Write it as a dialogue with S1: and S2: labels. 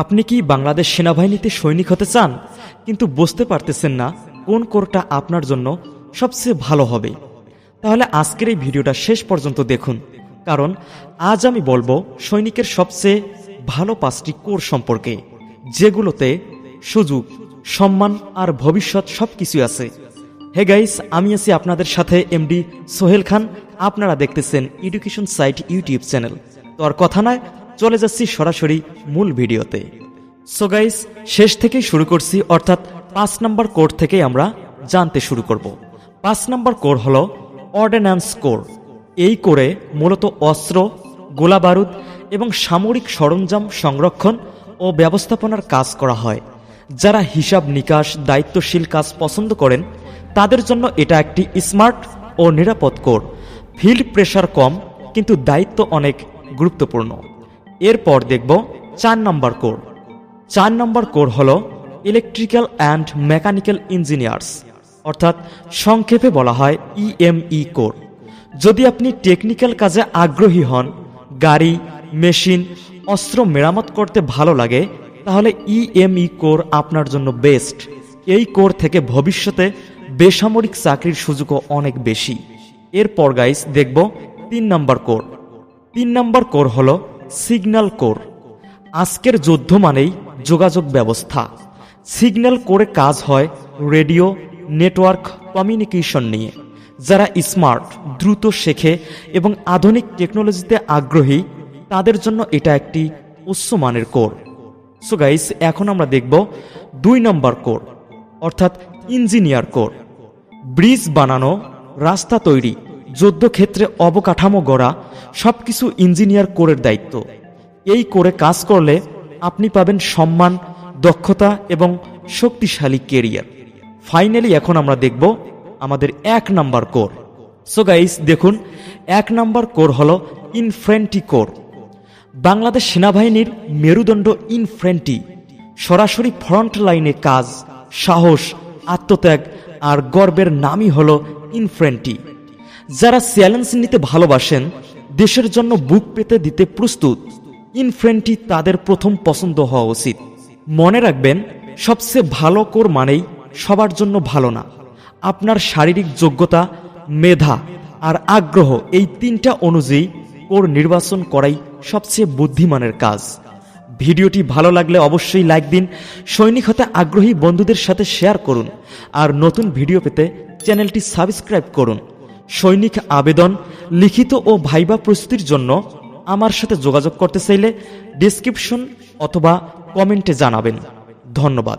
S1: আপনি কি বাংলাদেশ সেনাবাহিনীতে সৈনিক হতে চান? কিন্তু বুঝতে পারতেছেন না কোন কোরটা আপনার জন্য সবচেয়ে ভালো হবে। তাহলে আজকের এই ভিডিওটা শেষ পর্যন্ত দেখুন, কারণ আজ আমি বলব সৈনিকের সবচেয়ে ভালো পাঁচটি কোর সম্পর্কে, যেগুলোতে সুযোগ, সম্মান আর ভবিষ্যৎ সব কিছু আছে। হে গাইস, আমি আছি আপনাদের সাথে এমডি সোহেল খান। আপনারা দেখতেছেন এডুকেশন সাইট ইউটিউব চ্যানেল। তো আর কথা নয় চলে যাচ্ছি সরাসরি মূল ভিডিওতে। সো গাইস শেষ থেকে শুরু করছি, অর্থাৎ পাঁচ নাম্বার কোড থেকেই আমরা জানতে শুরু করব। পাঁচ নাম্বার কোর হল অর্ডিন্যান্স কোর এই কোরে মূলত অস্ত্র, গোলাবারুদ এবং সামরিক সরঞ্জাম সংরক্ষণ ও ব্যবস্থাপনার কাজ করা হয়। যারা হিসাব নিকাশ, দায়িত্বশীল কাজ পছন্দ করেন, তাদের জন্য এটা একটি স্মার্ট ও নিরাপদ কোর ফিল্ড প্রেশার কম, কিন্তু দায়িত্ব অনেক গুরুত্বপূর্ণ। এরপর দেখব চার নম্বর কোর। চার নম্বর কোর হল ইলেকট্রিক্যাল অ্যান্ড মেকানিক্যাল ইঞ্জিনিয়ার্স অর্থাৎ সংক্ষেপে বলা হয় ইএমই কোর। যদি আপনি টেকনিক্যাল কাজে আগ্রহী হন, গাড়ি, মেশিন, অস্ত্র মেরামত করতে ভালো লাগে, তাহলে ইএমই কোর আপনার জন্য বেস্ট এই কোর থেকে ভবিষ্যতে বেসামরিক চাকরির সুযোগও অনেক বেশি। এরপর গাইস দেখব তিন নম্বর কোর। তিন নম্বর কোর হল সিগন্যাল কোর। আজকের যুদ্ধ মানেই যোগাযোগ ব্যবস্থা। সিগন্যাল কোরে কাজ হয় রেডিও, নেটওয়ার্ক, কমিউনিকেশন নিয়ে। যারা স্মার্ট, দ্রুত শেখে এবং আধুনিক টেকনোলজিতে আগ্রহী, তাদের জন্য এটা একটি উচ্চমানের কোর। সো গাইস এখন আমরা দেখব দুই নম্বর কোর, অর্থাৎ ইঞ্জিনিয়ার কোর। ব্রিজ বানানো, রাস্তা তৈরি। যুদ্ধক্ষেত্রে অবকাঠামো গড়া সবকিছু ইঞ্জিনিয়ার কোরের দায়িত্ব। এই করে কাজ করলে আপনি পাবেন সম্মান, দক্ষতা এবং শক্তিশালী কেরিয়ার। ফাইনালি এখন আমরা দেখব আমাদের এক নাম্বার কোর। সো গাইস দেখুন, এক নাম্বার কোর হলো ইনফ্রেন্টি কোর বাংলাদেশ সেনাবাহিনীর মেরুদণ্ড ইনফ্রেন্টি সরাসরি ফ্রন্ট লাইনে কাজ, সাহস, আত্মত্যাগ আর গর্বের নামই হল ইনফ্রেন্টি যারা চ্যালেঞ্জ নিতে ভালোবাসেন, দেশের জন্য বুক পেতে দিতে প্রস্তুত ইনফ্রেন্টি তাদের প্রথম পছন্দ হওয়া উচিত। মনে রাখবেন, সবচেয়ে ভালো কোর মানেই সবার জন্য ভালো না। আপনার শারীরিক যোগ্যতা, মেধা আর আগ্রহ এই তিনটা অনুযায়ী কোর নির্বাচন করাই সবচেয়ে বুদ্ধিমানের কাজ। ভিডিওটি ভালো লাগলে অবশ্যই লাইক দিন, সৈনিক হতে আগ্রহী বন্ধুদের সাথে শেয়ার করুন, আর নতুন ভিডিও পেতে চ্যানেলটি সাবস্ক্রাইব করুন। সৈনিক আবেদন, লিখিত ও ভাইবা প্রস্তুতির জন্য আমার সাথে যোগাযোগ করতে চাইলে ডিসক্রিপশন অথবা কমেন্টে জানাবেন। ধন্যবাদ।